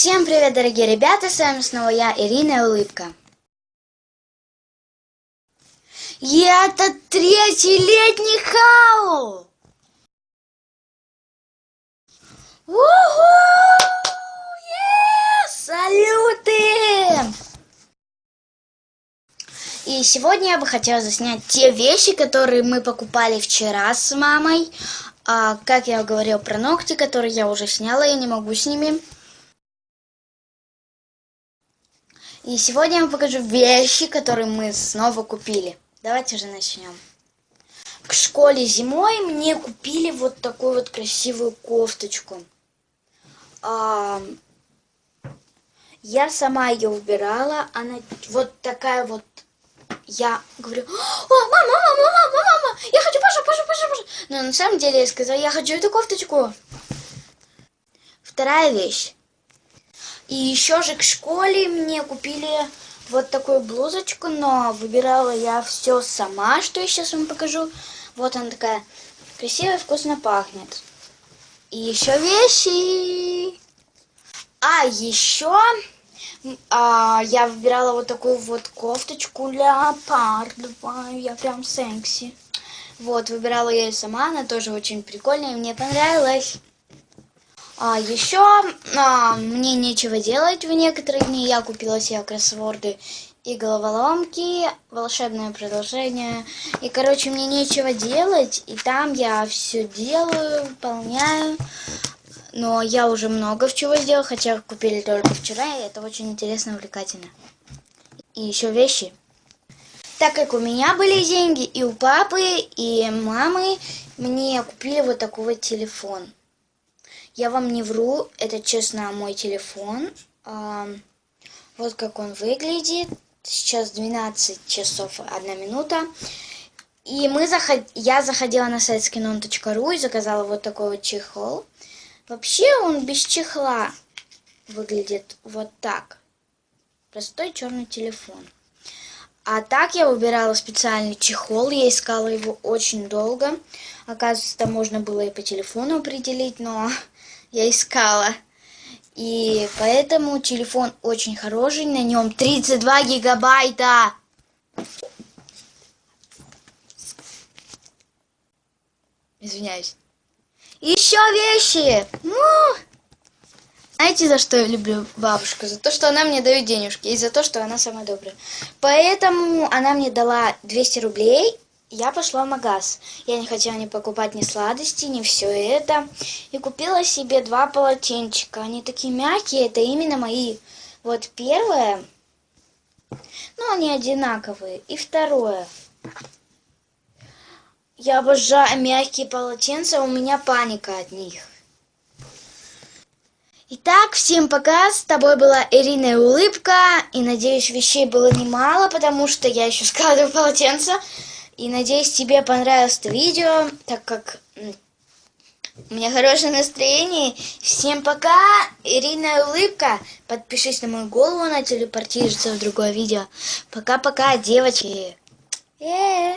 Всем привет, дорогие ребята, с вами снова я, Ирина Улыбка. И это третий летний хаул! Уху! Е! Салюты! И сегодня я бы хотела заснять те вещи, которые мы покупали вчера с мамой. А, как я говорила про ногти, которые я уже сняла, я не могу с ними. И сегодня я вам покажу вещи, которые мы снова купили. Давайте же начнем. В школе зимой мне купили вот такую вот красивую кофточку. А, я сама ее выбирала. Она вот такая вот. Я говорю, о, мама, мама, мама, мама, я хочу Паша, Паша, Паша. Но на самом деле я сказала, я хочу эту кофточку. Вторая вещь. И еще же к школе мне купили вот такую блузочку, но выбирала я все сама, что я сейчас вам покажу. Вот она такая красивая, вкусно пахнет. И еще вещи. А, еще а, я выбирала вот такую вот кофточку леопардовую. Я прям секси. Вот, выбирала я ее сама, она тоже очень прикольная, мне понравилась. А еще а, мне нечего делать в некоторые дни. Я купила себе кроссворды и головоломки, волшебное продолжение. И, короче, мне нечего делать, и там я все делаю, выполняю. Но я уже много в чего сделала, хотя купили только вчера, и это очень интересно, увлекательно. И еще вещи. Так как у меня были деньги, и у папы, и мамы, мне купили вот такой вот телефон. Я вам не вру, это честно мой телефон. Вот как он выглядит. Сейчас 12 часов 1 минута. И мы заход... я заходила на сайт skinon.ru и заказала вот такой вот чехол. Вообще он без чехла выглядит вот так. Простой черный телефон. А так я выбирала специальный чехол, я искала его очень долго. Оказывается, там можно было и по телефону определить, но я искала. И поэтому телефон очень хороший, на нем 32 гигабайта. Извиняюсь. Еще вещи. Ну, знаете, за что я люблю бабушку? За то, что она мне дает денежки, и за то, что она самая добрая. Поэтому она мне дала 200 рублей, я пошла в магаз. Я не хотела ни покупать ни сладости, ни все это. И купила себе два полотенчика. Они такие мягкие, это именно мои. Вот первое, ну они одинаковые. И второе. Я обожаю мягкие полотенца, у меня паника от них. Итак, всем пока, с тобой была Ирина и Улыбка, и надеюсь, вещей было немало, потому что я еще складываю полотенца. И надеюсь, тебе понравилось это видео, так как у меня хорошее настроение. Всем пока, Ирина Улыбка. Подпишись на мою голову, она телепортируется в другое видео. Пока-пока, девочки. Yeah.